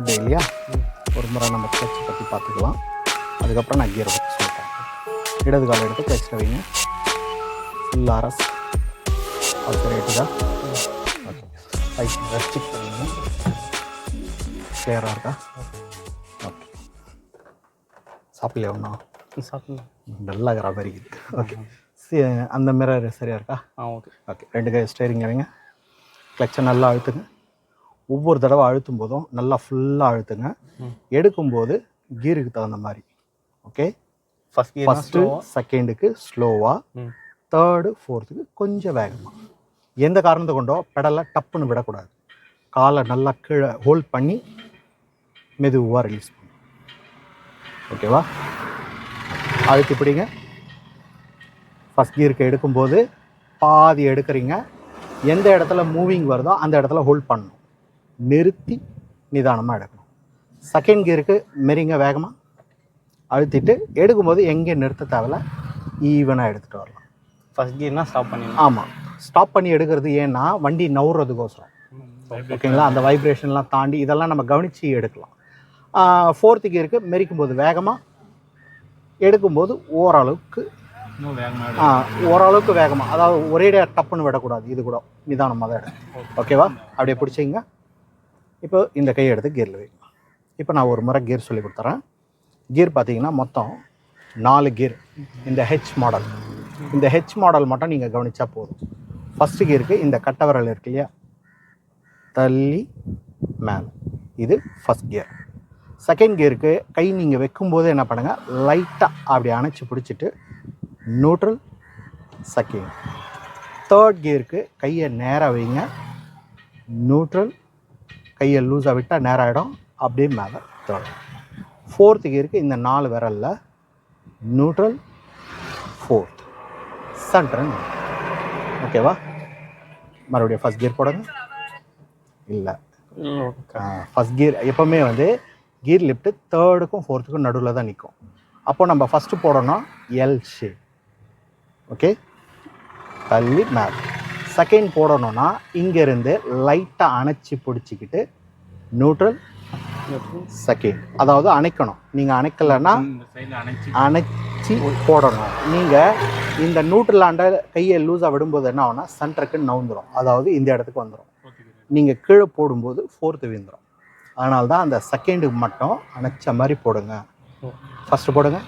இன்னைக்கு third day இல்லையா ஒரு முறை நம்ம கிளச்சை பற்றி பார்த்துக்கலாம். அதுக்கப்புறம் நான் கியரை பற்றி சொல்கிறேன் இடது காலை எடுத்து கிளச்சில் வைங்க. ஃபுல் ஆர்எஸ் அது ரைட்டுதா ஓகே ஃபைவ் ரெஸ்ட்ரிக் பண்ணுங்க கிளியராக இருக்கா? ஓகே சாப்பிடலையா ஒன்றா சாப்பிடணும் நல்லா இருக்கிற மாதிரி இருக்குது ஓகே அந்த மிரர் சரியா இருக்கா? ஆ ஓகே ஓகே ரெண்டு கை ஸ்டேரிங் வைங்க. கிளச்சை நல்லா அழுத்துங்க. ஒவ்வொரு தடவை அழுத்தும் போதும் நல்லா ஃபுல்லாக அழுத்துங்க. எடுக்கும்போது கீருக்கு தகுந்த மாதிரி. ஓகே ஃபர்ஸ்ட் கியர் ஃபஸ்ட்டு செகண்டுக்கு ஸ்லோவாக தேர்டு ஃபோர்த்துக்கு கொஞ்சம் வேகமாக எந்த காரணத்தை கொண்டோ பெடலை டப்புன்னு விடக்கூடாது. காலை நல்லா கீழே ஹோல்ட் பண்ணி மெதுவாக ரிலீஸ் பண்ணும் ஓகேவா அழுத்தி பிடிங்க ஃபஸ்ட் கியருக்கு எடுக்கும்போது பாதி எடுக்கிறீங்க. எந்த இடத்துல மூவிங் வருதோ அந்த இடத்துல ஹோல்ட் பண்ணணும். நிறுத்தி நிதானமாக எடுக்கணும். செகண்ட் கியருக்கு மெரிங்க வேகமாக அழுத்திட்டு எடுக்கும்போது எங்கே நிறுத்த தேவையில்ல ஈவனாக எடுத்துகிட்டு வரலாம். ஃபர்ஸ்ட் கியர்னா ஸ்டாப் பண்ணிடணும். ஆமாம் ஸ்டாப் பண்ணி எடுக்கிறது ஏன்னா வண்டி நவுறதுக்கோசரம். ஓகேங்களா அந்த வைப்ரேஷன்லாம் தாண்டி இதெல்லாம் நம்ம கவனித்து எடுக்கலாம். ஃபோர்த்து கியருக்கு மெரிக்கும் போது வேகமாக எடுக்கும்போது ஓரளவுக்கு ஓரளவுக்கு வேகமாக அதாவது ஒரேடியாக டப்புன்னு விடக்கூடாது. இது கூட நிதானமாக தான் எடுக்கணும். ஓகேவா அப்படியே பிடிச்சிங்க இப்போ இந்த கையை எடுத்து கியரில் வைக்கணும் இப்போ நான் ஒரு முறை கியர் சொல்லி கொடுத்துறேன். கியர் பார்த்தீங்கன்னா மொத்தம் நாலு கியர் இந்த ஹெச் மாடல் இந்த ஹெச் மாடல் மட்டும் நீங்கள் கவனித்தா போதும். ஃபஸ்ட்டு கியருக்கு இந்த கட்டவரல் இருக்கு இல்லையா? தள்ளி மேலே. இது ஃபஸ்ட் கியர் செகண்ட் கியருக்கு கை நீங்கள் வைக்கும்போது என்ன பண்ணுங்கள் லைட்டாக அப்படி அணைச்சி பிடிச்சிட்டு நியூட்ரல் செகண்ட் தேர்ட் கியருக்கு கையை நேராக வைங்க. நியூட்ரல் கையை லூஸாக விட்டால் நேரம் ஆகிடும் அப்படியே மேலே தேர்ட் ஃபோர்த் கியருக்கு இந்த நாலு விரலில் நியூட்ரல் ஃபோர்த் சென்ட்ரல் ஓகேவா மறுபடியும் ஃபஸ்ட் கியர் போடுங்க. இல்லை. ஃபஸ்ட் கியர் எப்போவுமே வந்து கியர் லிஃப்ட்டு தேர்டுக்கும் ஃபோர்த்துக்கும் நடுவில் தான் நிற்கும் அப்போ நம்ம ஃபஸ்ட்டு போடணும் எல் ஷேப் ஓகே தள்ளி மேலே. செகண்ட் போடணும்னா இங்கேருந்து லைட்டாக அணைச்சி பிடிச்சிக்கிட்டு நியூட்ரல் செகண்ட் அதாவது அணைக்கணும். நீங்கள் அணைக்கலைன்னா அணைச்சி போடணும். நீங்கள் இந்த நியூட்ரல் ஆண்ட கையை லூஸாக விடும்போது என்ன ஆகும்னா சென்டருக்கு நவுந்துரும். அதாவது இந்த இடத்துக்கு வந்துடும் நீங்கள் கீழே போடும்போது ஃபோர்த்து விழுந்துடும் அதனால தான் அந்த செகண்டுக்கு மட்டும் அணைச்ச மாதிரி போடுங்க. ஃபஸ்ட்டு போடுங்க.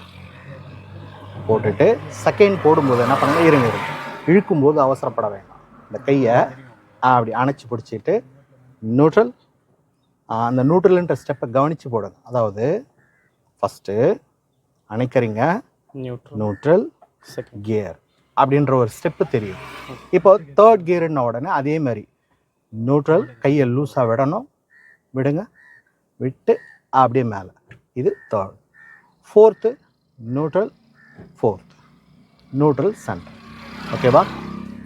போட்டுட்டு செகண்ட் போடும்போது என்ன பண்ணுங்க? இருங்க இருங்க. இழுக்கும்போது அவசரப்பட வேண்டாம். இந்த கையை அப்படி அணைச்சி பிடிச்சிட்டு நியூட்ரல் அந்த நியூட்ரல்ன்ற ஸ்டெப்பை கவனித்து போடுங்க அதாவது ஃபஸ்ட்டு அணைக்கிறீங்க. நியூட்ரல் நியூட்ரல் செகண்ட் கியர் அப்படின்ற ஒரு ஸ்டெப்பு தெரியும். இப்போ தேர்ட் கியர்ன உடனே அதே மாதிரி நியூட்ரல் கையை லூஸாக விடணும். விடுங்க. விட்டு அப்படியே மேலே. இது third fourth neutral fourth neutral centre ஓகேவா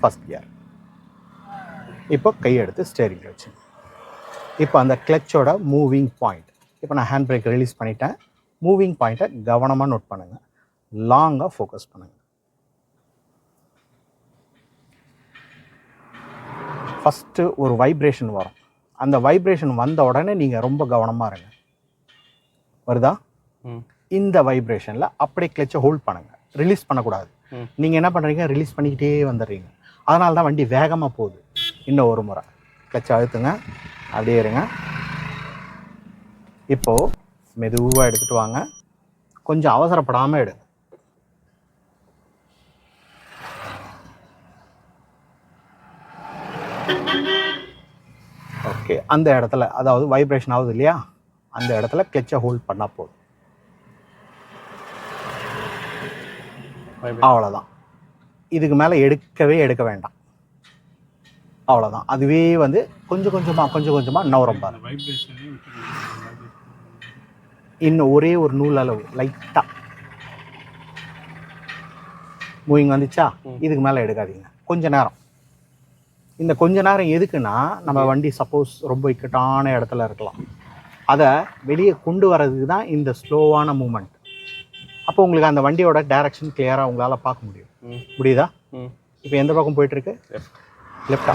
ஃபஸ்ட் கியர் இப்போ கையை எடுத்து ஸ்டேரிங் வச்சு இப்போ அந்த கிளச்சோட மூவிங் பாயிண்ட் இப்போ நான் ஹேண்ட் பிரேக் ரிலீஸ் பண்ணிட்டேன். மூவிங் பாயிண்ட்டை கவனமாக நோட் பண்ணுங்கள் லாங்காக ஃபோக்கஸ் பண்ணுங்கள் ஃபஸ்ட்டு ஒரு வைப்ரேஷன் வரும். அந்த வைப்ரேஷன் வந்த உடனே நீங்கள் ரொம்ப கவனமாக இருங்க. வருதா? இந்த வைப்ரேஷனில் அப்படியே கிளச்சை ஹோல்ட் பண்ணுங்கள் ரிலீஸ் பண்ணக்கூடாது. நீங்கள் என்ன பண்ணுறீங்க ரிலீஸ் பண்ணிக்கிட்டே வந்துடுறீங்க. அதனால தான் வண்டி வேகமாக போகுது. இன்னும் ஒரு முறை. கிளச்சை அழுத்துங்க. அப்படியே இருங்க. இப்போது மெதுவாக எடுத்துகிட்டு வாங்க. கொஞ்சம் அவசரப்படாமல் எடுங்க. ஓகே. அந்த இடத்துல அதாவது வைப்ரேஷன் ஆகுது இல்லையா? அந்த இடத்துல கிளச்சை ஹோல்ட் பண்ணால் போதும். அவ்வளோதான் இதுக்கு மேலே எடுக்கவே எடுக்க வேண்டாம். அவ்வளோதான் அதுவே வந்து கொஞ்சம் கொஞ்சமாக கொஞ்சம் கொஞ்சமாக நவரம் பாருங்க. இன்னும் ஒரே ஒரு நூல் அளவு லைட்டாக மூவிங் வந்துச்சா. இதுக்கு மேலே எடுக்காதீங்க. கொஞ்ச நேரம். இந்த கொஞ்ச நேரம் எதுக்குன்னா நம்ம வண்டி சப்போஸ் ரொம்ப இக்கட்டான இடத்துல இருக்கலாம். அதை வெளியே கொண்டு வர்றதுக்கு தான் இந்த ஸ்லோவான மூமெண்ட் அப்போ உங்களுக்கு அந்த வண்டியோட டைரக்ஷன் கிளியராக உங்களால் பார்க்க முடியும். முடியுதா இப்போ எந்த பக்கம் போயிட்டுருக்கு லெஃப்ட்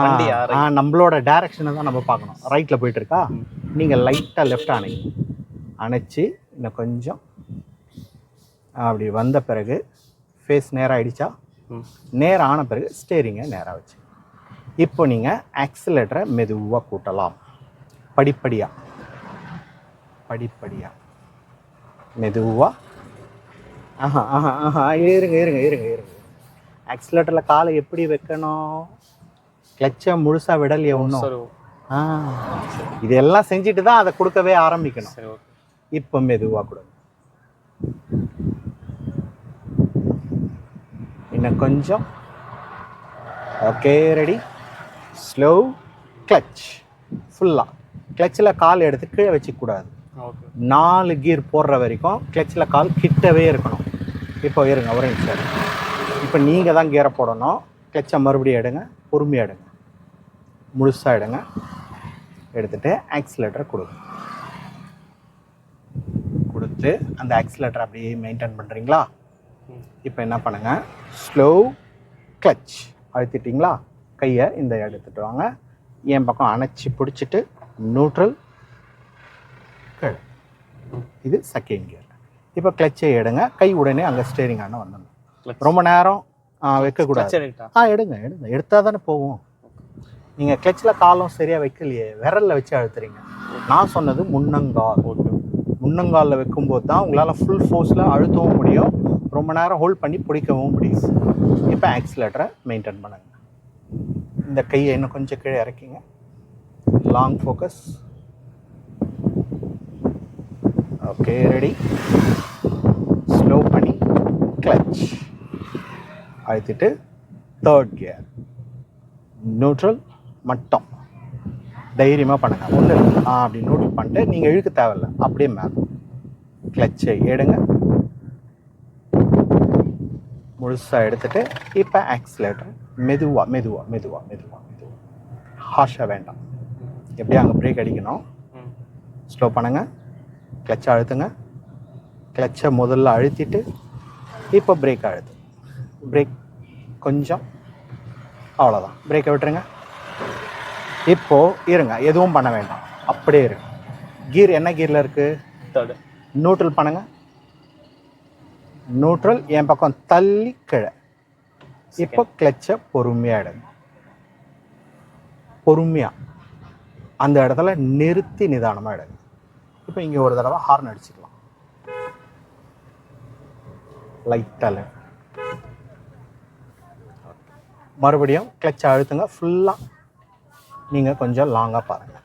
வண்டியா? ஆ நம்மளோட டைரக்ஷனை தான் நம்ம பார்க்கணும். ரைட்டில் போயிட்டு இருக்கா. நீங்கள் லைட்டாக லெஃப்ட் அணைங்க. அணைச்சி இன்னும் கொஞ்சம் அப்படி வந்த பிறகு ஃபேஸ் நேராக ஆயிடுச்சா ம். நேரம் ஆன பிறகு ஸ்டேரிங்கை நேராக வச்சு. இப்போ நீங்கள் ஆக்சிலேட்டரை மெதுவாக கூட்டலாம். படிப்படியாக படிப்படியாக மெதுவாக ஆஹா ஆஹா ஆஹா இருங்க இருங்க இருங்க இருங்க. ஆக்சிலேட்டரில் காலை எப்படி வைக்கணும்? கிளச்சை முழுசாக விடலையே ஒன்றும். ஆ. இதெல்லாம் செஞ்சுட்டு தான் அதை கொடுக்கவே ஆரம்பிக்கணும். சரி ஓகே. இப்போ மெதுவாக கொடுங்க. இன்னும் கொஞ்சம். Okay ready. ஸ்லோ கிளச் ஃபுல்லாக கிளச்சில் கால் எடுத்து கீழே வச்சுக்கூடாது நாலு கீர் போடுற வரைக்கும் கிளச்சில் கால் கிட்டவே இருக்கணும். இப்போ இருங்க ஒரு நிமிஷம் இப்போ நீங்கள் தான் கியரை போடணும். கிளச்சை மறுபடியும் எடுங்க. பொறுமையாக எடுங்க. முழுசாக எடுங்க. எடுத்துகிட்டு ஆக்சிலேட்டரை கொடுங்க. கொடுத்து அந்த ஆக்சிலேட்டர் அப்படியே மெயின்டைன் பண்ணுறீங்களா இப்போ என்ன பண்ணுங்கள் ஸ்லோ கிளச் அழுத்திட்டிங்களா? கையை இந்த எடுத்துகிட்டு வாங்க. என் பக்கம் அணைச்சி பிடிச்சிட்டு நியூட்ரல் கீழே. இது செகண்ட் கியர் இப்போ கிளச்சை எடுங்க. கை உடனே அங்கே ஸ்டேரிங் ஆன வந்துடணும் ரொம்ப நேரம் வைக்கக்கூடாது. ஆ? எடுங்க எடுங்க. எடுத்தால் தானே போகும். நீங்கள் கிளச்சில் காலம் சரியாக வைக்கலையே விரலில் வச்சு அழுத்துறீங்க. நான் சொன்னது முன்னங்கால். ஓகே முன்னங்காலில் வைக்கும்போது தான் உங்களால் ஃபுல் ஃபோர்ஸில் அழுத்தவும் முடியும். ரொம்ப நேரம் ஹோல்ட் பண்ணி பிடிக்கவும் முடியும். இப்போ ஆக்சிலேட்டரை மெயின்டைன் பண்ணுங்க. இந்த கையை இன்னும் கொஞ்சம் கீழே இறக்கிங்க. Long focus okay ready slow பண்ணி கிளச் அழுத்திட்டு தேர்ட் கியர் நியூட்ரல் மட்டும். தைரியமாக பண்ணுங்க. ஒன்று அப்படி நியூட்ரல் பண்ணிட்டு நீங்கள் இழுக்க தேவையில்ல. அப்படியே மேலே. கிளச்சை எடுங்க. முழுசாக எடுத்துட்டு இப்போ ஆக்சிலேட்டர் மெதுவாக மெதுவாக மெதுவாக மெதுவாக மெதுவாக ஹார்ஷாக வேண்டாம். எப்படி அங்கே பிரேக் அடிக்கணும். ஸ்லோ பண்ணுங்கள் கிளச்சை அழுத்துங்க. கிளச்சை முதல்ல அழுத்திட்டு இப்போ பிரேக் அழுத்து. பிரேக் கொஞ்சம். அவ்வளோதான் பிரேக்கை விட்டுருங்க. இப்போ இருங்க. எதுவும் பண்ண வேண்டாம். அப்படியே இருக்கு கீர் என்ன கீரில் இருக்குது தேர்டு நியூட்ரல் பண்ணுங்க. நியூட்ரல் என் பக்கம் தள்ளி கீழே. இப்போ கிளச்சை பொறுமையாக எடுங்க. பொறுமையாக அந்த இடத்துல நிறுத்தி நிதானமாக எடுங்க. இப்போ இங்கே ஒரு தடவை ஹார்ன் அடிச்சுக்கலாம். லைட்டாக மறுபடியும் கிளச்சை அழுத்துங்க. ஃபுல்லாக நீங்கள் கொஞ்சம் லாங்காக பாருங்கள்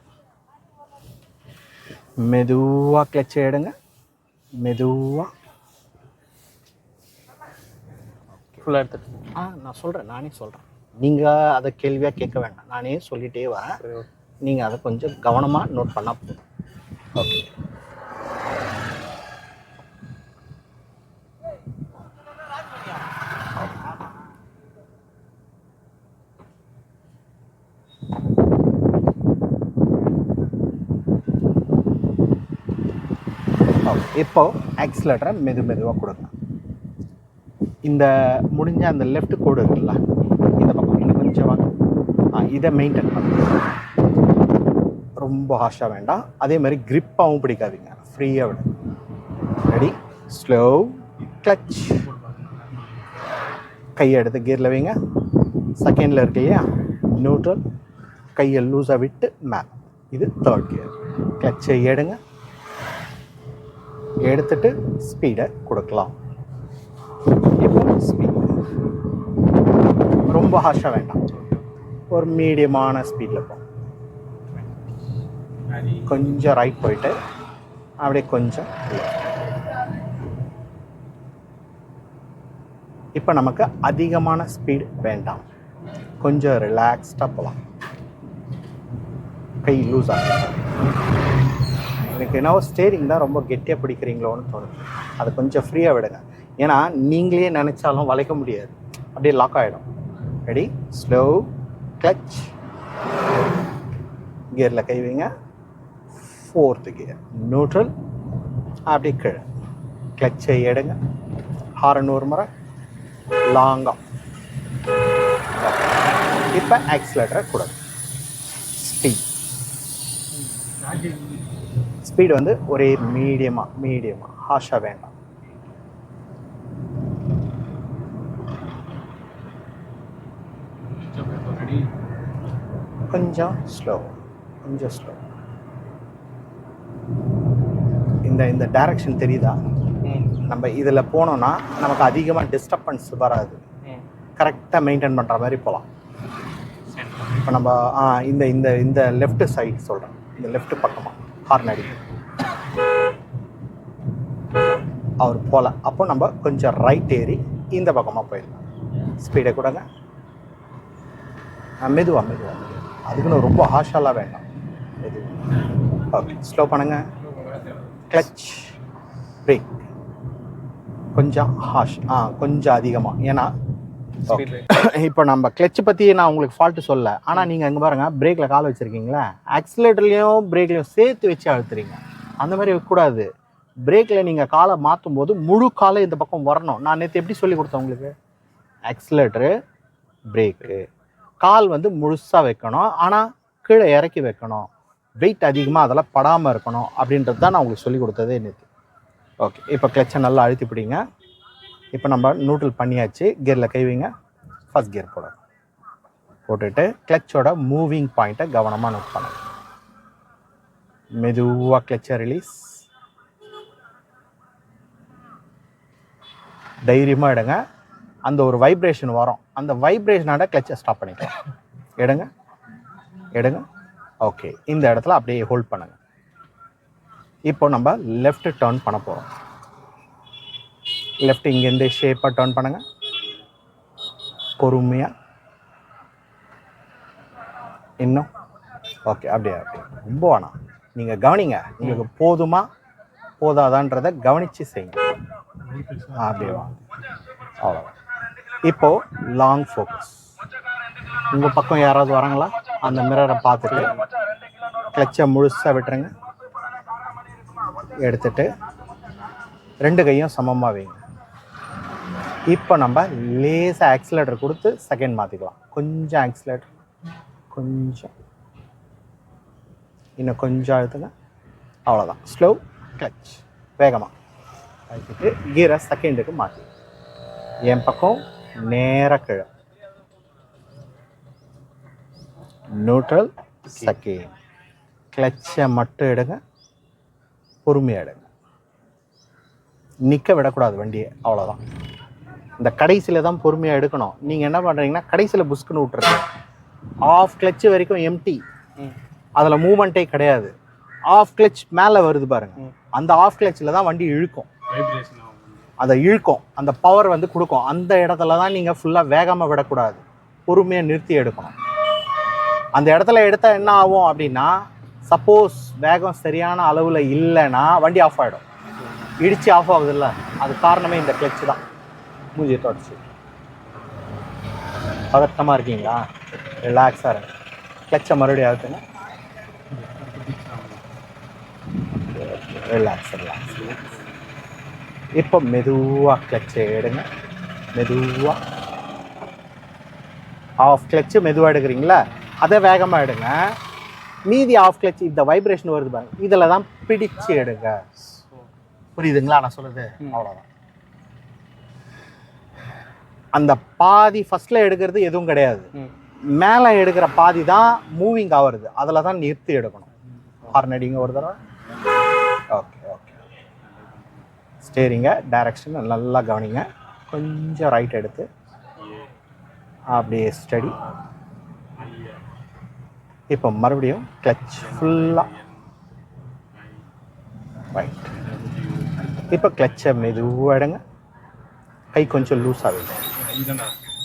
மெதுவாக கிளச்சை எடுங்க. மெதுவாக ஃபுல்லாக எடுத்துட்டு. ஆ நான் சொல்கிறேன் நானே சொல்கிறேன் நீங்கள் அதை கேள்வியாக கேட்க வேண்டாம். நானே சொல்லிகிட்டே வரேன். நீங்கள் அதை கொஞ்சம் கவனமாக நோட் பண்ணால் போதும். ஓகே இப்போ ஆக்சிலேட்டரை மெது மெதுவாக கொடுங்க. இந்த முடிஞ்ச அந்த லெஃப்ட் கோடு இருக்குல்ல இந்த பக்கம் இன்னும் கொஞ்சம் வாங்க. ஆ இதை மெயின்டைன் பண்ணுங்க. ரொம்ப ஹாஷாக வேண்டாம். அதே மாதிரி கிரிப்பாகவும் பிடிக்காதீங்க. ஃப்ரீயாக விடுங்க ரெடி ஸ்லோ கிளச் கையை எடுத்து கியரில் வைங்க. செகண்டில் இருக்கு இல்லையா? நியூட்ரல் கையை லூஸாக விட்டு மேலே. இது தேர்ட் கியர் கிளச்சை எடுங்க. எடுத்துட்டு ஸ்பீடை கொடுக்கலாம். இப்போ ஸ்பீட் ரொம்ப ஹாஷாக வேண்டாம். ஒரு மீடியமான ஸ்பீடில் போகும் கொஞ்சம் ரைட் போயிட்டு அப்படியே கொஞ்சம் இப்போ நமக்கு அதிகமான ஸ்பீடு வேண்டாம். கொஞ்சம் ரிலாக்ஸ்டாக போகலாம் கை லூஸ் ஆகும் எனக்கு என்னவோ ஸ்டேரிங் தான் ரொம்ப கெட்டியாக பிடிக்கிறீங்களோன்னு தோணுது. அதை கொஞ்சம் ஃப்ரீயாக விடுங்க. ஏன்னா நீங்களே நினச்சாலும் வளைக்க முடியாது. அப்படியே லாக் ஆகிடும் ரெடி ஸ்லோ கிளச் கியரில் கைவிங்க ஃபோர்த்து கியர் நியூட்ரல் அப்படியே கீழே. கிளச்சை எடுங்க. ஹாரன் ஒரு முறை. லாங்காக இப்போ ஆக்சிலேட்டரை கொடுங்க ஸ்பீட் ஸ்பீடு வந்து ஒரே மீடியமாக மீடியமாக ஹாஷாக வேண்டாம். கொஞ்சம் ஸ்லோ கொஞ்சம் ஸ்லோ இந்த இந்த டைரக்ஷன் தெரியுதா? நம்ம இதில் போனோம்னா நமக்கு அதிகமாக டிஸ்டர்பன்ஸ் வராது. கரெக்டாக மெயின்டைன் பண்ணுற மாதிரி போகலாம் இப்போ நம்ம இந்த இந்த இந்த லெஃப்ட் சைடு சொல்கிறேன் இந்த லெஃப்ட் பக்கமாக ஹார்ன் அடி அவர் போகல அப்போ நம்ம கொஞ்சம் ரைட் ஏறி இந்த பக்கமாக போயிடலாம். ஸ்பீடை கொடுங்க. மெதுவா மெதுவா அதுக்குன்னு ரொம்ப ஹாஷாலாம் வேண்டாம். மெது ஓகே ஸ்லோ பண்ணுங்க. கிளச் பிரேக் கொஞ்சம் ஹாஷ் ஆ கொஞ்சம் அதிகமாக ஏன்னா இப்போ நம்ம கிளச் பற்றி நான் உங்களுக்கு ஃபால்ட்டு சொல்ல. ஆனால் நீங்கள் அங்கே பாருங்க பிரேக்கில் கால் வச்சுருக்கீங்களா? ஆக்சிலேட்டர்லேயும் பிரேக்லையும் சேர்த்து வச்சு அழுத்துறீங்க. அந்த மாதிரி வைக்கக்கூடாது பிரேக்கில் நீங்கள் காலை மாற்றும் போது முழு காலை இந்த பக்கம் வரணும். நான் நேற்று எப்படி சொல்லி கொடுத்தேன் உங்களுக்கு? ஆக்சிலேட்டரு பிரேக்கு கால் வந்து முழுசாக வைக்கணும். ஆனால் கீழே இறக்கி வைக்கணும். வெயிட் அதிகமாக அதெல்லாம் படாமல் இருக்கணும். அப்படின்றது தான் நான் உங்களுக்கு சொல்லி கொடுத்ததே நேற்று ஓகே இப்போ கிளச்சை நல்லா அழுத்தி பிடிங்க இப்போ நம்ம நூட்டில் பண்ணியாச்சு கியரில் கைவிங்க ஃபஸ்ட் கியர் போட போட்டுட்டு கிளச்சோட மூவிங் பாயிண்ட்டை கவனமாக நோட் பண்ணணும். மெதுவாக கிளச்சை ரிலீஸ் தைரியமாக எடுங்க. அந்த ஒரு வைப்ரேஷன் வரும். அந்த வைப்ரேஷனோட கிளச்சை ஸ்டாப் பண்ணிக்கலாம். எடுங்க. எடுங்க. ஓகே இந்த இடத்துல அப்படியே ஹோல்ட் பண்ணுங்கள் இப்போ நம்ம லெஃப்ட் டர்ன் பண்ண போகிறோம் லெஃப்ட் இங்கேருந்து ஷேப்பாக டர்ன் பண்ணுங்க. பொறுமையாக இன்னும். ஓகே அப்படியே அப்படியே. ரொம்ப வேணாம். நீங்கள் கவனிங்க. உங்களுக்கு போதுமா? போதாதான்றதை கவனித்து செய்யுங்க. அப்படியே வாங்க அவ்வளோதான் இப்போ லாங் ஃபோக்கஸ் உங்கள் பக்கம் யாராவது வராங்களா? அந்த மிரரை பார்த்துட்டு கிளச்சை முழுசாக விட்டுருங்க. எடுத்துட்டு ரெண்டு கையும் சமமாக வைங்க. இப்போ நம்ம லேசாக ஆக்சிலேட்டர் கொடுத்து செகண்ட் மாற்றிக்கலாம் கொஞ்சம் ஆக்சிலேட்டர் கொஞ்சம். இன்னும் கொஞ்சம் அழுத்துங்க. அவ்வளோதான் ஸ்லோ கிளச் வேகமாக அழுத்திட்டு கீரை செகண்டுக்கு மாற்றி என் பக்கம் நேராக கீழே. நியூட்ரல் செகண்ட் கிளச்சை மட்டும் எடுங்க. பொறுமையாக எடுங்க. நிற்க விடக்கூடாது வண்டியை. அவ்வளோதான் இந்த கடைசியில் தான் பொறுமையாக எடுக்கணும். நீங்கள் என்ன பண்ணுறீங்கன்னா கடைசியில் புஷ்குன்னு விட்டுருங்க. ஆஃப் கிளச் வரைக்கும் எம்டி அதில் மூமெண்ட்டே கிடையாது. ஆஃப் கிளச் மேலே வருது பாருங்க. அந்த ஆஃப் கிளச்சில் தான் வண்டி இழுக்கும். அதை இழுக்கும். அந்த பவர் வந்து கொடுக்கும். அந்த இடத்துல தான் நீங்கள் ஃபுல்லாக வேகமாக விடக்கூடாது. பொறுமையாக நிறுத்தி எடுக்கணும். அந்த இடத்துல எடுத்தால் என்ன ஆகும் அப்படின்னா சப்போஸ் வேகம் சரியான அளவில் இல்லைன்னா வண்டி ஆஃப் ஆகிடும் இடிச்சு ஆஃப் ஆகுதுல்ல. அது காரணமே இந்த கிளச்சு தான். மூஞ்சியை தொடச்சி. பதட்டமாக இருக்கீங்களா? ரிலாக்ஸாக இருங்க. கிளச்சை மறுபடியும் அழுத்துங்க. ரிலாக்ஸ் ரிலாக்ஸ் இப்போ மெதுவாக கிளச்சை எடுங்க. மெதுவாக ஆஃப் கிளச்சு மெதுவாக எடுக்கிறீங்களா? அதை வேகமாக எடுங்க. மீதி ஆஃப் கிளச் இந்த வைப்ரேஷன் வருது பாருங்க. இதில் தான் பிடிச்சு எடுங்க. புரியுதுங்களா நான் சொல்றது? ம். அவ்வளோதான் அந்த பாதி ஃபர்ஸ்ட்ல எடுக்கிறது எதுவும் கிடையாது. மேலே எடுக்கிற பாதி தான் மூவிங் ஆகுறது. அதில் தான் நிறுத்தி எடுக்கணும். ஹார்ன் அடிங்க ஒரு தடவை. ஓகே ஓகே ஸ்டேரிங்க டைரக்ஷன் நல்லா கவனிங்க. கொஞ்சம் ரைட் எடுத்து. அப்படியே ஸ்டடி இப்போ மறுபடியும் கிளச் ஃபுல்லாக ரைட் இப்போ கிளச்சை மெதுவாக எடுங்க. கை கொஞ்சம் லூஸ் ஆகுது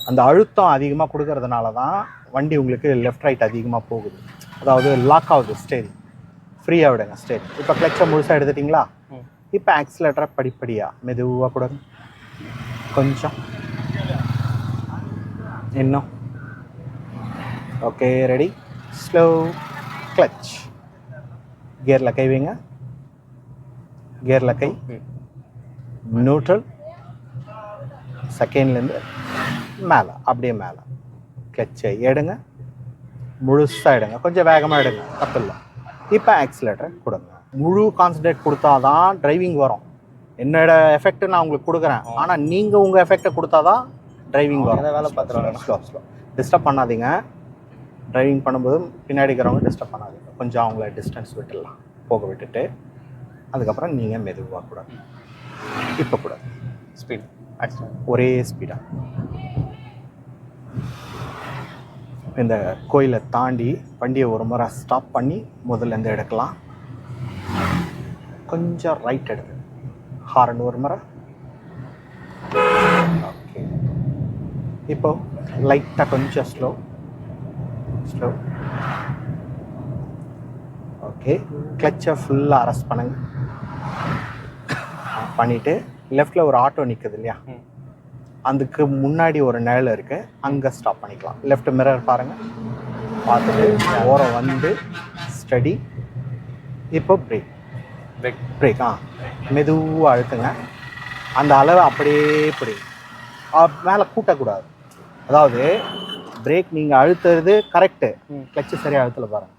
அந்த அழுத்தம் அதிகமாக கொடுக்கறதுனால தான் வண்டி உங்களுக்கு லெஃப்ட் ரைட் அதிகமாக போகுது. அதாவது லாக் ஆகுது ஸ்டேரிங் ஃப்ரீயாக விடுங்க ஸ்டேரிங் இப்போ கிளச்சை முழுசாக எடுத்துட்டிங்களா? இப்போ ஆக்சிலேட்டரை படிப்படியாக மெதுவாக கொடுங்க கொஞ்சம். இன்னும். ஓகே ரெடி ஸ்லோ கிளச் கியரில் கை வைங்க. கியரில் கை. நியூட்ரல் செகண்ட்லேருந்து மேலே அப்படியே மேலே. கிளச்சை எடுங்க. முழுசாக எடுங்க. கொஞ்சம் வேகமாக எடுங்க. தப்பில்லை. இப்போ ஆக்சிலேட்டர் கொடுங்க. முழு கான்சன்ட்ரேட் கொடுத்தா தான் டிரைவிங் வரும். என்னோட எஃபெக்ட் நான் உங்களுக்கு கொடுக்குறேன். ஆனால் நீங்கள் உங்கள் எஃபெக்டை கொடுத்தா தான் டிரைவிங் வரும். வேலை பார்த்துருவாங்க ஸ்லோ ஸ்லோ டிஸ்டர்ப் பண்ணாதீங்க. டிரைவிங் பண்ணும்போது பின்னாடி இருக்கிறவங்க டிஸ்டர்ப் பண்ணாதீங்க. கொஞ்சம் அவங்கள டிஸ்டன்ஸ் விட்டுடலாம். போக விட்டுட்டு அதுக்கப்புறம் நீங்கள் மெதுவாக கூட. இப்போ கூட. ஸ்பீட் ஒரே ஸ்பீடாக இந்த கோயிலை தாண்டி வண்டியை ஒரு முறை ஸ்டாப் பண்ணி முதல்ல இருந்து எடுக்கலாம். கொஞ்சம் ரைட் எடுத்து ஹாரன் ஒரு முறை. ஓகே இப்போ லைட்டாக கொஞ்சம் ஸ்லோ ஸ்லோ ஓகே கிளச்சை ஃபுல்லாக அரெஸ்ட் பண்ணுங்க. பண்ணிவிட்டு லெஃப்டில் ஒரு ஆட்டோ நிற்குது இல்லையா? அதுக்கு முன்னாடி ஒரு நிழல் இருக்கு. அங்கே ஸ்டாப் பண்ணிக்கலாம். லெஃப்ட் மிரர் பாருங்க. பார்த்துட்டு ஓரம் வந்து ஸ்டடி இப்போ பிரேக் பிரேக் பிரேக் ஆ. மெதுவாக அழுத்துங்க. அந்த அளவை அப்படியே பிடி மேலே கூட்டக்கூடாது. அதாவது பிரேக் நீங்கள் அழுத்துறது கரெக்டு. கிளச்சு சரியாக அழுத்தல பாருங்க.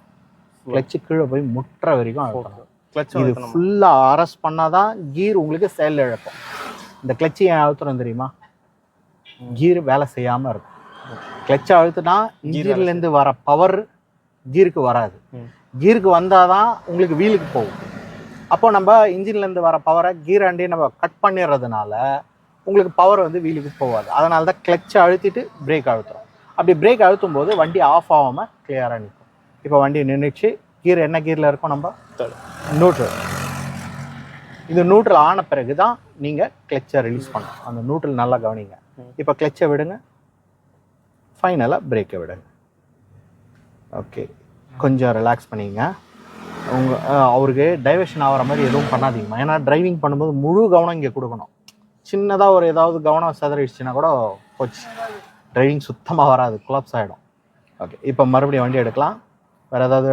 கிளச்சு கீழே போய் முட்டுற வரைக்கும் அழுத்தணும். கிளச் இது ஃபுல்லாக அரெஸ்ட் பண்ணாதான் கீர் உங்களுக்கு செயல் இழக்கும் இந்த கிளச்சு ஏன் அழுத்துறோம் தெரியுமா? கீர் வேலை செய்யாமல் இருக்கும். கிளச்சை அழுத்துனா இன்ஜின்லேருந்து வர பவர் கீருக்கு வராது. கீருக்கு வந்தால் தான் உங்களுக்கு வீலுக்கு போகும். அப்போ நம்ம இன்ஜின்லேருந்து வர பவரை கீர் ஆண்டே நம்ம கட் பண்ணிடுறதுனால உங்களுக்கு பவர் வந்து வீலுக்கு போகாது. அதனால தான் கிளச்சை அழுத்திட்டு பிரேக் அழுத்துறோம். அப்படி பிரேக் அழுத்தும் போது வண்டி ஆஃப் ஆகாமல் கிளியராக நிற்கும். இப்போ வண்டி நின்றுச்சு கீர் என்ன கீரில் இருக்கும் நம்ம? நியூட்ரல் இது நியூட்ரல் ஆன பிறகு தான் நீங்கள் கிளச்சை ரிலீஸ் பண்ணணும் அந்த நியூட்ரல் நல்லா கவனிங்க. இப்போ கிளச்சை விடுங்க. ஃபைனலாக பிரேக்கை விடுங்க. ஓகே கொஞ்சம் ரிலாக்ஸ் பண்ணிங்க உங்கள் அவருக்கு டைவர்ஷன் ஆகிற மாதிரி எதுவும் பண்ணாதீங்கம்மா ஏன்னா டிரைவிங் பண்ணும்போது முழு கவனம் இங்கே கொடுக்கணும். சின்னதாக ஒரு ஏதாவது கவனம் சிதறிடுச்சுன்னா கூட போச்சு. டிரைவிங் சுத்தமாக வராது. குலாப்ஸ் ஆகிடும் ஓகே இப்போ மறுபடியும் வண்டி எடுக்கலாம். வேறு ஏதாவது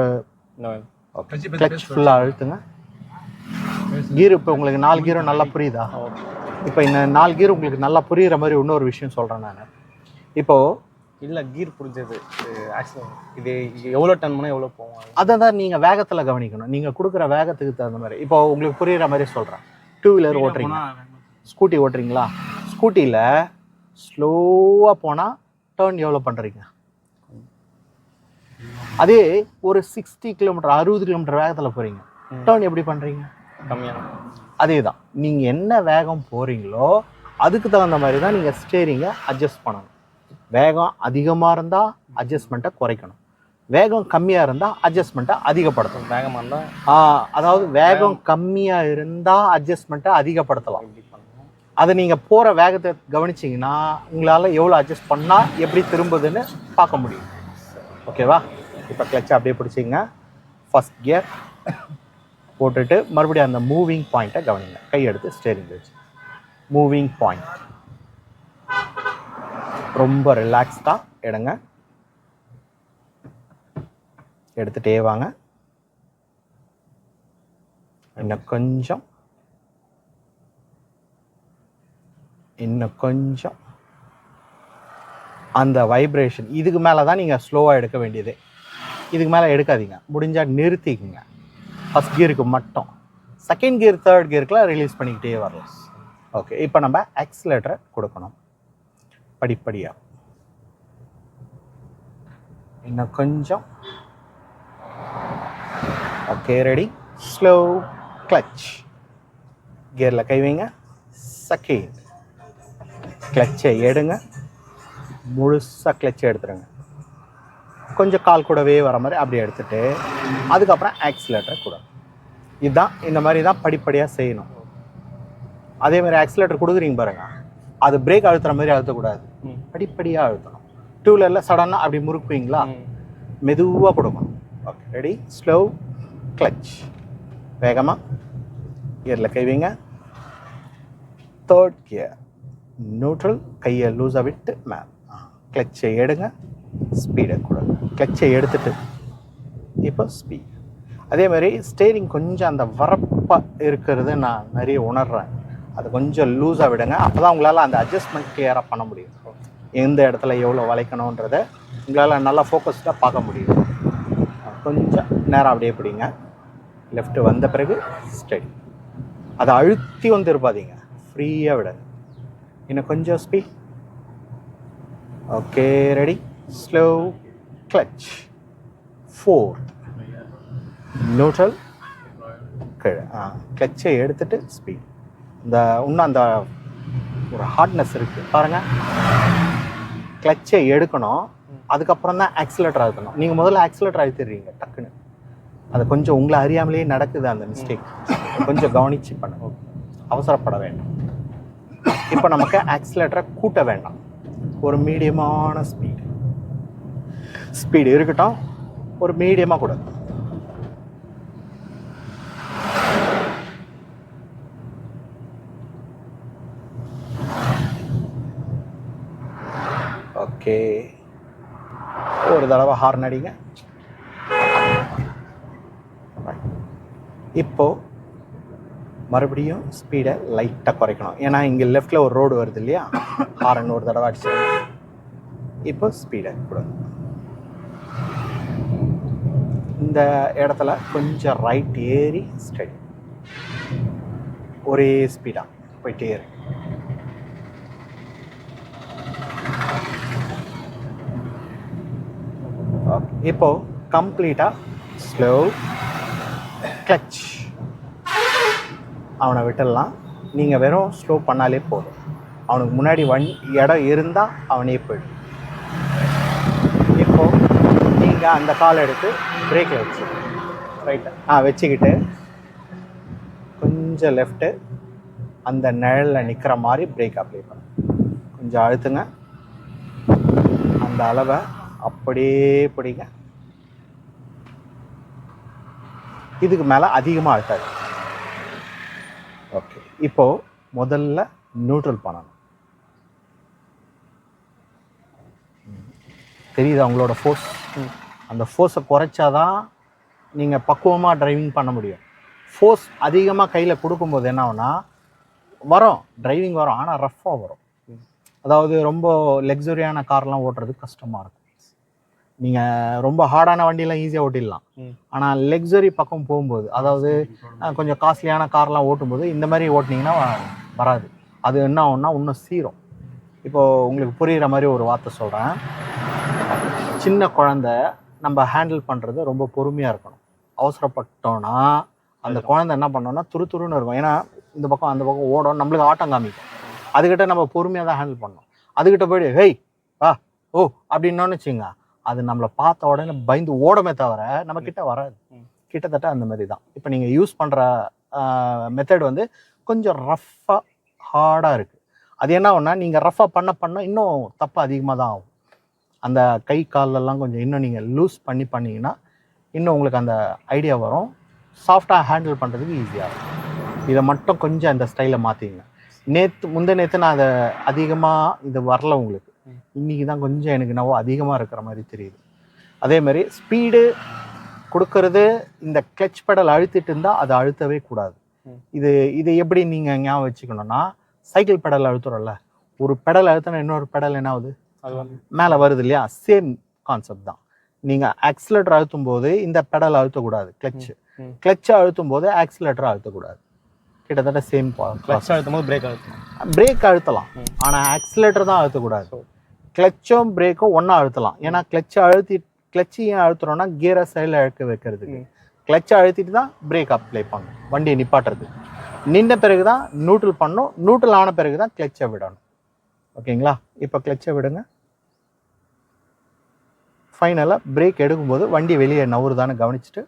ஓகே கிளச் ஃபுல்லாக அழுத்துங்க. கீர் இப்போ உங்களுக்கு நாலு கீரும் நல்லா புரியுதா? இப்போ இந்த நாலு கீர் உங்களுக்கு நல்லா புரியுற மாதிரி இன்னொரு விஷயம் சொல்கிறேன் நான். இப்போது இல்ல கீர் புரிஞ்சது. இது எவ்வளோ டன் பண்ணா எவ்வளோ போகும்? அதை தான் நீங்கள் வேகத்தில் கவனிக்கணும். நீங்கள் கொடுக்குற வேகத்துக்கு தகுந்த மாதிரி. இப்போ உங்களுக்கு புரியுற மாதிரி சொல்கிறேன் டூ வீலர் ஓட்டுறீங்க. ஸ்கூட்டி ஓட்டுறீங்களா? ஸ்கூட்டியில் ஸ்லோவாக போனால் டேர்ன் எவ்வளோ பண்ணுறீங்க அதே ஒரு சிக்ஸ்டி கிலோமீட்டர் அறுபது கிலோமீட்டர் வேகத்தில் போகிறீங்க. டேர்ன் எப்படி பண்ணுறீங்க கம்மியான அதே தான் நீங்கள் என்ன வேகம் போகிறீங்களோ அதுக்கு தகுந்த மாதிரி தான் நீங்கள் ஸ்டேரிங்கை அட்ஜஸ்ட் பண்ணணும். வேகம் அதிகமாக இருந்தால் அட்ஜஸ்ட்மெண்ட்டை குறைக்கணும். வேகம் கம்மியாக இருந்தால் அட்ஜஸ்ட்மெண்ட்டை அதிகப்படுத்தணும். வேகமாக இருந்தால் அதாவது வேகம் கம்மியாக இருந்தால் அட்ஜஸ்ட்மெண்ட்டை அதிகப்படுத்தலாம். அதை நீங்கள் போகிற வேகத்தை கவனிச்சிங்கன்னா உங்களால் எவ்வளோ அட்ஜஸ்ட் பண்ணால் எப்படி திரும்புதுன்னு பார்க்க முடியும். ஓகேவா? இப்போ கிளச்சை அப்படியே பிடிச்சிங்க ஃபஸ்ட் கியர் போட்டுட்டு மறுபடியும் அந்த மூவிங் பாயிண்ட்டை கவனிங்க. கையெடுத்து ஸ்டேரிங் வச்சு. மூவிங் பாயிண்ட் ரொம்ப ரிலாக்ஸ்டாக எடுங்க. எடுத்துகிட்டே வாங்க. இன்னும் கொஞ்சம். இன்னும் கொஞ்சம். அந்த வைப்ரேஷன் இதுக்கு மேலே தான் நீங்கள் ஸ்லோவாக எடுக்க வேண்டியது. இதுக்கு மேலே எடுக்காதீங்க. முடிஞ்சால் நிறுத்திக்குங்க. ஃபஸ்ட் கியருக்கு மட்டும். செகண்ட் கியர் தேர்ட் கியருக்குலாம் ரிலீஸ் பண்ணிக்கிட்டே வரலாம். ஓகே இப்போ நம்ம ஆக்சிலேட்டரை கொடுக்கணும். படிப்படியாக இன்னும் கொஞ்சம். ஓகே ரெடி ஸ்லோ கிளச் கியரில் கைவிங்க செகண்ட் கிளச்சை எடுங்க. முழுசாக கிளச்சை எடுத்துருங்க. கொஞ்சம் கால் கூடவே வர மாதிரி அப்படி எடுத்துட்டு அதுக்கப்புறம் ஆக்சிலேட்டரை கூட. இதுதான் இந்த மாதிரி தான் படிப்படியாக செய்யணும். அதே மாதிரி ஆக்சிலேட்டர் கொடுக்குறீங்க பாருங்க. அது பிரேக் அழுத்துற மாதிரி அழுத்தக்கூடாது. படிப்படியாக அழுத்தணும். டூ வீலரில் சடனாக அப்படி முறுக்குவீங்களா. மெதுவாக கொடுக்கணும். ஓகே ரெடி ஸ்லோ கிளச் வேகமாக கியரில் கை வைங்க. தேர்ட் கியர் நியூட்ரல் கையை லூஸாக விட்டு மேம் கிளச்சை எடுங்க. ஸ்பீடை கொடுங்க கிளச்சை எடுத்துட்டு இப்போ ஸ்பீட் அதே மாதிரி ஸ்டேரிங் கொஞ்சம் அந்த வரப்பாக இருக்கிறது நான் நிறைய உணர்றேன். அது கொஞ்சம் லூஸாக விடுங்க. அப்போ தான் உங்களால் அந்த அட்ஜஸ்ட்மெண்ட் கிளியராக பண்ண முடியும். எந்த இடத்துல எவ்வளோ வளைக்கணுன்றத உங்களால் நல்லா ஃபோக்கஸ்டாக பார்க்க முடியும். கொஞ்சம் நேரம் அப்படியே பிடிங்க. லெஃப்ட்டு வந்த பிறகு ஸ்டடி அதை அழுத்தி வந்து இருப்பாதீங்க. ஃப்ரீயாக விடுங்க. இன்னும் கொஞ்சம் speed okay ready slow clutch four neutral கீழே ஆ கிளச்சை எடுத்துட்டு ஸ்பீட் இந்த இன்னும் அந்த ஒரு ஹார்ட்னஸ் இருக்குது பாருங்கள் கிளச்சை எடுக்கணும். அதுக்கப்புறம் தான் ஆக்சிலேட்டர் அழுத்தணும். நீங்கள் முதல்ல ஆக்சிலேட்டர் அழுத்திடுறீங்க டக்குன்னு. அது கொஞ்சம் உங்களை அறியாமலேயே நடக்குது அந்த மிஸ்டேக் கொஞ்சம் கவனிச்சு பண்ணுங்க. அவசரப்பட வேண்டாம். இப்போ நமக்கு ஆக்சிலேட்டரை கூட்ட வேண்டாம். ஒரு மீடியமான ஸ்பீட் ஸ்பீடு இருக்கட்டும் ஒரு மீடியமாக கூட. ஓகே ஒரு தடவை ஹார்ன் அடிங்க. இப்போது மறுபடியும் ஸ்பீடை லைட்டாக குறைக்கணும். ஏன்னா இங்கே லெஃப்டில் ஒரு ரோடு வருது இல்லையா? ஹாரன் ஒரு தடவை அடிச்சு இப்போ ஸ்பீடை கொடுங்க. இந்த இடத்துல கொஞ்சம் ரைட் ஏறி ஸ்டடி ஒரே ஸ்பீடாக போயிட்டே இருக்கு இப்போது இப்போ கம்ப்ளீட்டாக ஸ்லோ கிளச் அவனை விட்டுடலாம். நீங்கள் வெறும் ஸ்லோ பண்ணாலே போதும். அவனுக்கு முன்னாடி வண் இடம் இருந்தால் அவனே போயிடும். இப்போது நீங்கள் அந்த கால் எடுத்து பிரேக்கில் வச்சு. ரைட்டா ஆ வச்சுக்கிட்டு கொஞ்சம் லெஃப்ட்டு அந்த நிழலில் நிற்கிற மாதிரி பிரேக் அப்ளை பண்ணு. கொஞ்சம் அழுத்துங்க. அந்த அளவை அப்படியே பிடிங்க. இதுக்கு மேலே அதிகமாக அழுத்தாது. ஓகே இப்போ முதல்ல நியூட்ரல் பண்ணணும். தெரியுதா உங்களோட ஃபோர்ஸ் அந்த ஃபோர்ஸை குறைச்சாதான் நீங்கள் பக்குவமாக டிரைவிங் பண்ண முடியும். ஃபோர்ஸ் அதிகமாக கையில் கொடுக்கும்போது என்ன ஆகும்னா வரும் டிரைவிங் வரும் ஆனால் ரஃப்பாக வரும். அதாவது ரொம்ப லக்ஸரியான கார்லாம் ஓட்டுறது கஷ்டமாக இருக்கும். நீங்கள் ரொம்ப ஹார்டான வண்டியெல்லாம் ஈஸியாக ஓட்டிடலாம். ஆனால் லக்ஸரி பக்கம் போகும்போது அதாவது கொஞ்சம் காஸ்ட்லியான கார்லாம் ஓட்டும்போது இந்த மாதிரி ஓட்டுனீங்கன்னா வராது. அது என்ன ஆகும்னா இன்னும் சீரும். இப்போது உங்களுக்கு புரிகிற மாதிரி ஒரு வார்த்தை சொல்கிறேன் சின்ன குழந்த நம்ம ஹேண்டில் பண்ணுறது ரொம்ப பொறுமையாக இருக்கணும். அவசரப்பட்டோன்னா அந்த குழந்தை என்ன பண்ணோம்னா துரு துருன்னு இருக்கும். ஏன்னா இந்த பக்கம் அந்த பக்கம் ஓடும் நம்மளுக்கு ஆட்டம் காமிக்கும். அதுக்கிட்ட நம்ம பொறுமையாக தான் ஹேண்டில் பண்ணணும். அதுக்கிட்ட போயிட்டு ஹேய் வா ஓ அப்படின்னோன்னு வச்சுங்க அது நம்மளை பார்த்த உடனே பயந்து ஓடமே தவிர நம்ம கிட்ட வராது. கிட்டத்தட்ட அந்த மாதிரி தான். இப்போ நீங்கள் யூஸ் பண்ணுற மெத்தட் வந்து கொஞ்சம் ரஃப்பாக ஹார்டாக இருக்குது அது என்ன ஒன்றா நீங்கள் ரஃப்பாக பண்ண பண்ண இன்னும் தப்பு அதிகமாக தான் ஆகும். அந்த கை கால்லெல்லாம் கொஞ்சம் இன்னும் நீங்கள் லூஸ் பண்ணி பண்ணீங்கன்னா இன்னும் உங்களுக்கு அந்த ஐடியா வரும். சாஃப்டாக ஹேண்டில் பண்ணுறதுக்கு ஈஸியாக இருக்கும். இதை மட்டும் கொஞ்சம் அந்த ஸ்டைலை மாற்றிங்க நேற்று முந்தைய நேற்று நான் அதை அதிகமாக இது வரல உங்களுக்கு. இன்றைக்கி தான் கொஞ்சம் எனக்கு என்னவோ அதிகமாக இருக்கிற மாதிரி தெரியுது. அதே மாதிரி ஸ்பீடு கொடுக்கறது இந்த கிளச் பெடல் அழுத்திட்டு இருந்தால் அதை அழுத்தவே கூடாது. இது இது எப்படி நீங்கள் ஞாபகம் வச்சுக்கணும்னா சைக்கிள் பெடல் அழுத்துறோம்ல. ஒரு பெடல் அழுத்தினா இன்னொரு பெடல் என்ன ஆகுது? மேலே வருது இல்லையா? சேம் கான்செப்ட் தான். நீங்கள் ஆக்சிலேட்டர் அழுத்தும் போது இந்த பெடல் அழுத்தக்கூடாது கிளச். கிளச்சை அழுத்தும் போது ஆக்சிலேட்டர் அழுத்தக்கூடாது. கிட்டத்தட்ட சேம் கிளச் அழுத்தும் போது பிரேக் அழுத்தணும். பிரேக் அழுத்தலாம். ஆனால் ஆக்சிலேட்டர் தான் அழுத்தக்கூடாது. கிளச்சும் பிரேக்கும் ஒன்றா அழுத்தலாம். ஏன்னா கிளச்சை அழுத்தி கிளச்சு ஏன் அழுத்துறோம்னா கியரை சைடில் இழக்க வைக்கிறதுக்கு. கிளச்சை அழுத்திட்டு தான் பிரேக் அப்ளை பண்ணும். வண்டியை நிப்பாட்டுறது. நின்ற பிறகு தான் நியூட்ரல் பண்ணணும். நியூட்ரல் ஆன பிறகு தான் கிளச்சை விடணும். ஓகேங்களா இப்போ கிளச்சை விடுங்க. ஃபைனலாக பிரேக் எடுக்கும்போது வண்டி வெளியே நவுறுதான்னு கவனிச்சுட்டு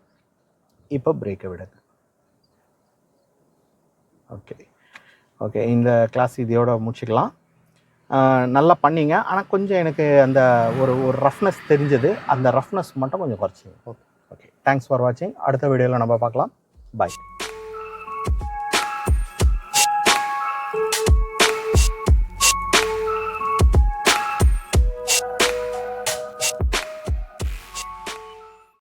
இப்போ பிரேக்கை விடுங்க. ஓகே ஓகே இந்த கிளாஸ் இதையோட முடிச்சுக்கலாம். நல்லா பண்ணிங்க. ஆனால் கொஞ்சம் எனக்கு அந்த ஒரு ஒரு ரஃப்னஸ் தெரிஞ்சது. அந்த ரஃப்னஸ் மட்டும் கொஞ்சம் குறைச்சிங்க ஓகே ஓகே தேங்க்ஸ் ஃபார் வாட்சிங் அடுத்த வீடியோவில் நம்ம பார்க்கலாம். பாய்